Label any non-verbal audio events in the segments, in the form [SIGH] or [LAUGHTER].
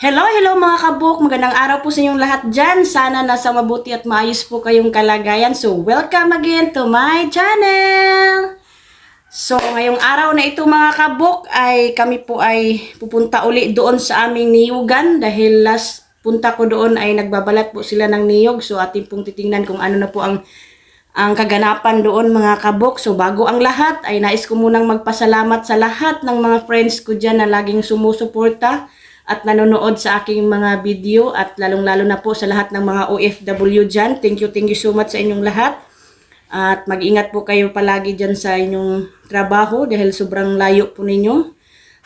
Hello, hello mga kabuk! Magandang araw po sa inyong lahat dyan. Sana nasa mabuti at maayos po kayong kalagayan. So, welcome again to my channel! So, ngayong araw na ito mga kabuk ay kami po ay pupunta uli doon sa aming niyugan dahil last punta ko doon ay nagbabalat po sila ng niyog. So, atin pong titingnan kung ano na po ang ang kaganapan doon mga kabok. So bago ang lahat ay nais ko munang magpasalamat sa lahat ng mga friends ko dyan na laging sumusuporta at nanonood sa aking mga video at lalong-lalo na po sa lahat ng mga OFW dyan. Thank you, thank you so much sa inyong lahat. At mag-ingat po kayo palagi dyan sa inyong trabaho dahil sobrang layo po ninyo.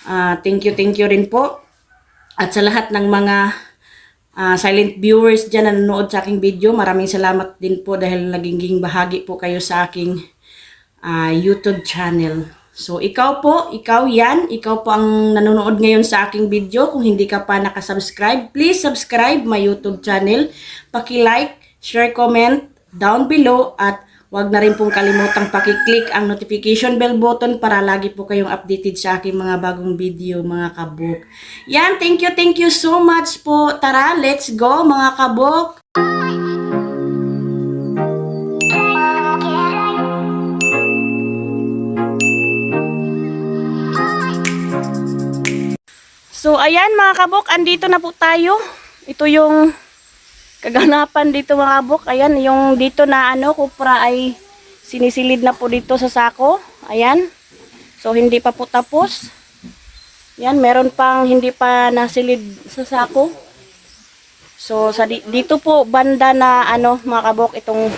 Ah, thank you, thank you rin po. At sa lahat ng mga ah, silent viewers dyan na nanonood sa aking video, maraming salamat din po dahil naging bahagi po kayo sa aking ah, YouTube channel. So, ikaw po, ikaw yan, ikaw po ang nanonood ngayon sa aking video. Kung hindi ka pa nakasubscribe, please subscribe my YouTube channel. Paki-like, share, comment down below at Huwag na rin pong kalimutang pakiclick ang notification bell button para lagi po kayong updated sa aking mga bagong video, mga kabuk. Yan, thank you, thank you so much po. Tara, let's go mga kabuk! So, ayan mga kabuk, andito na po tayo. Ito yung kaganapan dito mga kabuk. Ayan, yung dito na ano, kupra ay sinisilid na po dito sa sako. Ayan. So, hindi pa po tapos. Yan, meron pang hindi pa nasilid sa sako. So, sa di- dito po banda na ano, mga kabuk, itong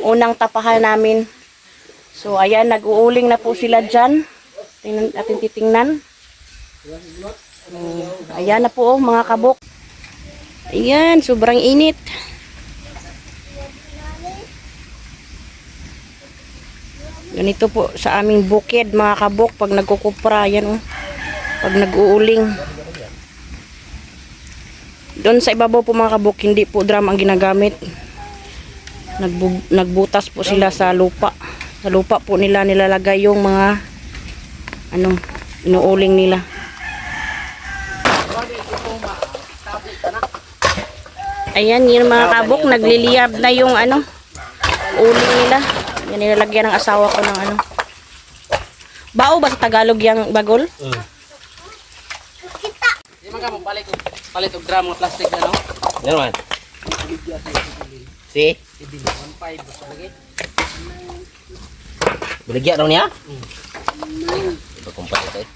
unang tapahan namin. So, ayan, nag-uuling na po sila dyan. Tingnan, atin titingnan. Ayan na po oh, mga kabok. Ayan, sobrang init. Ganito po sa aming bukid mga kabok pag nagkukupra. Ayan oh. Pag nag-uuling. Doon sa ibabaw po mga kabok, hindi po drum ang ginagamit. Nagbu- nagbutas po sila sa lupa. Sa lupa po nila nilalagay yung mga ano, inuuling nila. Ayan, yung mga kabok, nagliliyab na yung ano, uling nila. Yan nilalagyan ng asawa ko ng ano. Bao ba sa Tagalog yung bagol? Di man ka mo palit palit og drum nga plastic na no. Yan man. Si? 15 basta lagi. Baligya daw niya? Iba kong palit eh.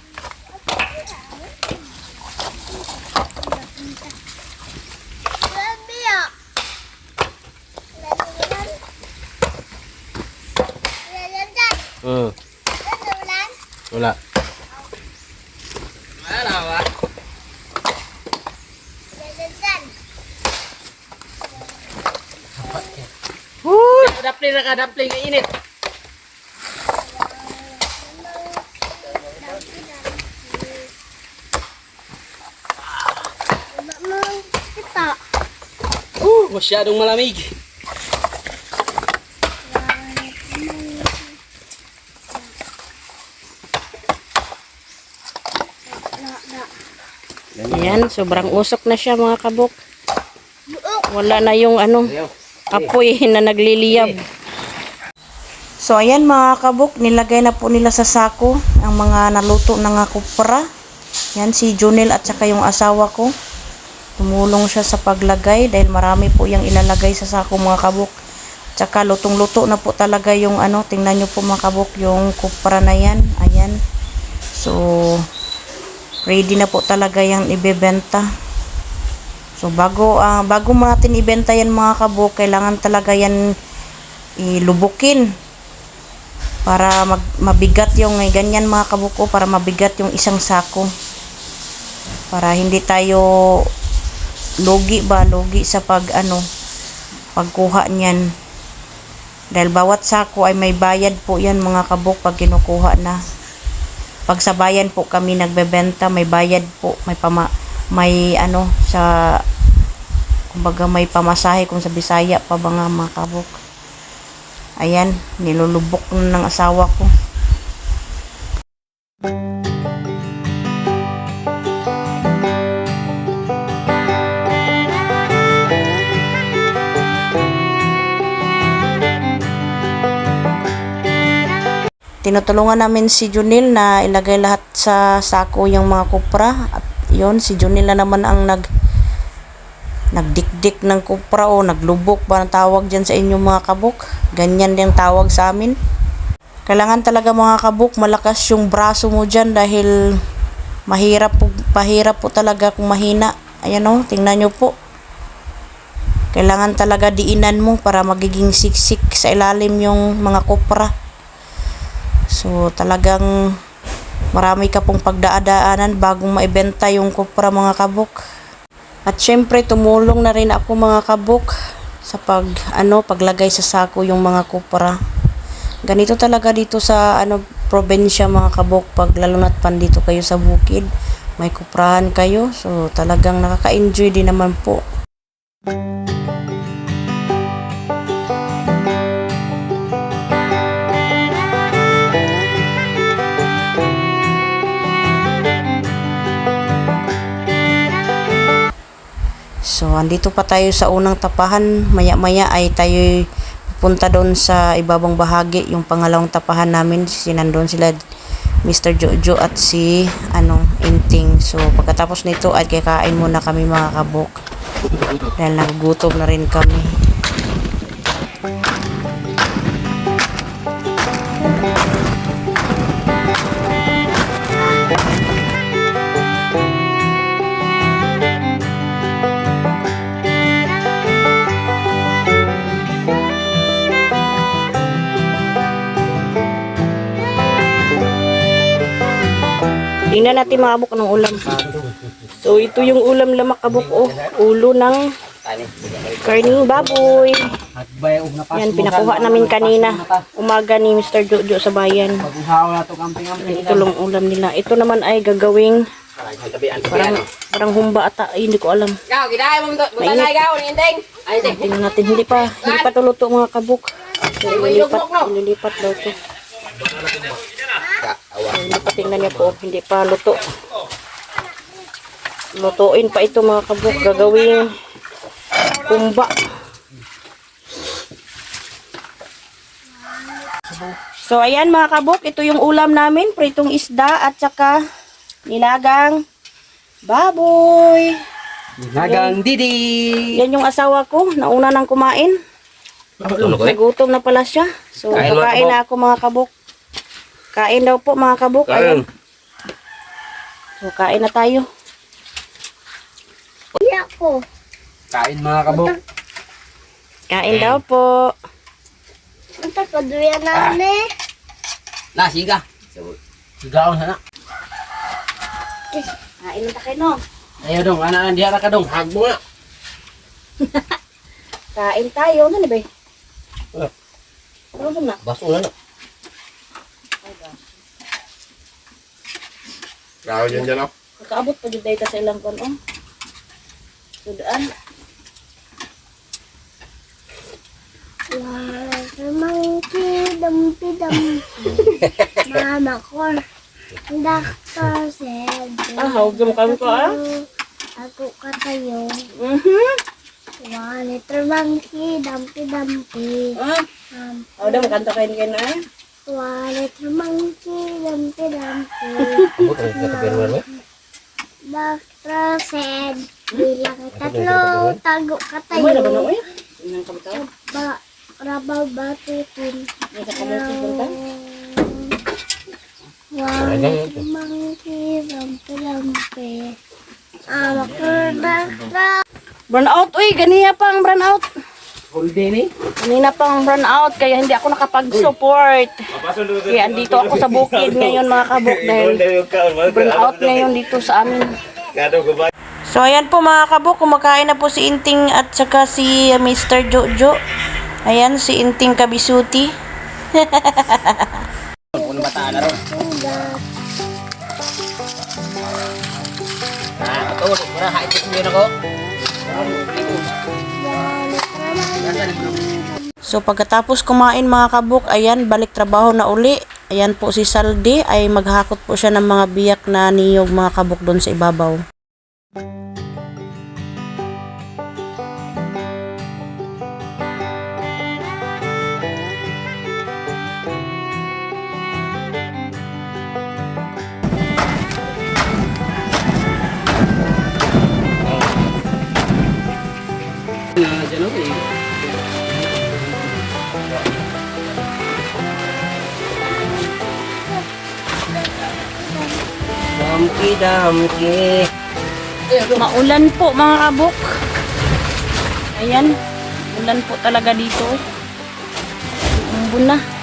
Hmm. Wala. Wala wa. Huy! Dapli na ka dapli nga init. Masyadong malamig. Ayan, sobrang usok na siya mga kabok. Wala na yung ano, apoy [LAUGHS] na nagliliyab. So ayan mga kabok, nilagay na po nila sa sako ang mga naluto ng kupra. Yan si Junel at saka yung asawa ko. Tumulong siya sa paglagay dahil marami po yung ilalagay sa sako mga kabok. Tsaka lutong-luto na po talaga yung ano, tingnan nyo po mga kabok yung kupra na yan. Ayan. So, ready na po talaga yung ibebenta. So bago ah, bago mo natin ibenta yan mga kabuk, kailangan talaga yan ilubukin para mag, mabigat yung eh, ganyan mga kabuko para mabigat yung isang sako. Para hindi tayo logi ba logi sa pag ano pagkuha niyan. Dahil bawat sako ay may bayad po yan mga kabuk pag kinukuha na pag sa bayan po kami nagbebenta, may bayad po, may pama, may ano sa kumbaga may pamasahe kung sa Bisaya pa ba nga mga kabok. Ayan, nilulubok ng asawa ko. Tinutulungan namin si Junil na ilagay lahat sa sako yung mga kupra. At yun, si Junil na naman ang nag nagdikdik ng kupra o naglubok ba ang tawag dyan sa inyong mga kabuk. Ganyan yung tawag sa amin. Kailangan talaga mga kabuk, malakas yung braso mo dyan dahil mahirap po, pahirap po talaga kung mahina. Ayan o, tingnan nyo po. Kailangan talaga diinan mo para magiging siksik sa ilalim yung mga kopra. So talagang marami ka pong pagdaadaanan bagong maibenta yung kopra mga kabuk. At syempre tumulong na rin ako mga kabuk sa pag ano paglagay sa sako yung mga kopra. Ganito talaga dito sa ano probinsya mga kabuk pag lalo na't pandito kayo sa bukid may kuprahan kayo so talagang nakaka-enjoy din naman po So, andito pa tayo sa unang tapahan. Maya-maya ay tayo pupunta doon sa ibabang bahagi. Yung pangalawang tapahan namin, sinandun sila Mr. Jojo at si ano, Inting. So, pagkatapos nito ay kakain muna kami mga kabok. Dahil nagugutom na rin kami. Tingnan natin mga kabok ng ulam. So, ito yung ulam lamak kabok. Oh, ulo ng karning baboy. Yan, pinakuha namin kanina. Umaga ni Mr. Jojo sa bayan. Ito. Ito lang ulam nila. Ito naman ay gagawing parang, parang humba ata. Ay, hindi ko alam. Ito. Mainit. Tingnan natin. Hindi pa, hindi pa tuluto mga kabuk. So, ililipat, ililipat daw to. So, hindi pa tingnan niya po. Hindi pa luto. Lutuin pa ito mga kabuk. Gagawing kumba. So, ayan mga kabuk. Ito yung ulam namin. Pritong isda at saka nilagang baboy. Nagang Didi. Yan yung asawa ko. Nauna nang kumain. Nagutom na pala siya. So, kakain na ako mga kabuk. Kain daw po mga kabuk. Ayun. So, kain na tayo. Kain mga kabok. Kain daw po. Na, siga. Sigaon sana. Kain na tayo, no? Ayaw dong, anak diara ka dong. Hagbo nga. [LAUGHS] Kain tayo. Ano na ba? Ah. Ano na? Baso na na. Grabe dyan dyan ako. Nakaabot pa dito tayo sa ilang kon, oh. Sudaan. Monkey, dumpy, dumpy. [LAUGHS] Mama ko. Doctor said. Ah, hawagam kami ko, ah. Ako katayo. Mhm. One little monkey, dumpy, dumpy. Ah, Um, oh, daw makanta kayo ni na eh. One little monkey, dumpy, dumpy. Abot ang katapiruan mo. Doctor said. Bilang tatlo, tago Umoy na ba na, katayo. uy? Inang kamta. Ba, rabaw batutin. May kakamutin punta. One little monkey, dumpy, dumpy. Ah, makurda Burn out, uy, ganiya pang burn out. Full day ni. Kanina pang burn out, kaya hindi ako nakapag-support. Kaya andito ako sa bukid [LAUGHS] ngayon mga kabuk dahil burn out ngayon dito sa amin. So ayan po mga kabuk, kumakain na po si Inting at saka si uh, Mr. Jojo. Ayan, si Inting Kabisuti. Kung bata na ron. Ah, ito, mura haipit mo yun ako. So pagkatapos kumain mga kabuk, ayan, balik trabaho na uli. Ayan po si Saldi ay maghakot po siya ng mga biyak na niyog mga kabuk doon sa ibabaw. Damki. Maulan po mga kabuk. Ayan. Ulan po talaga dito. Umbun na.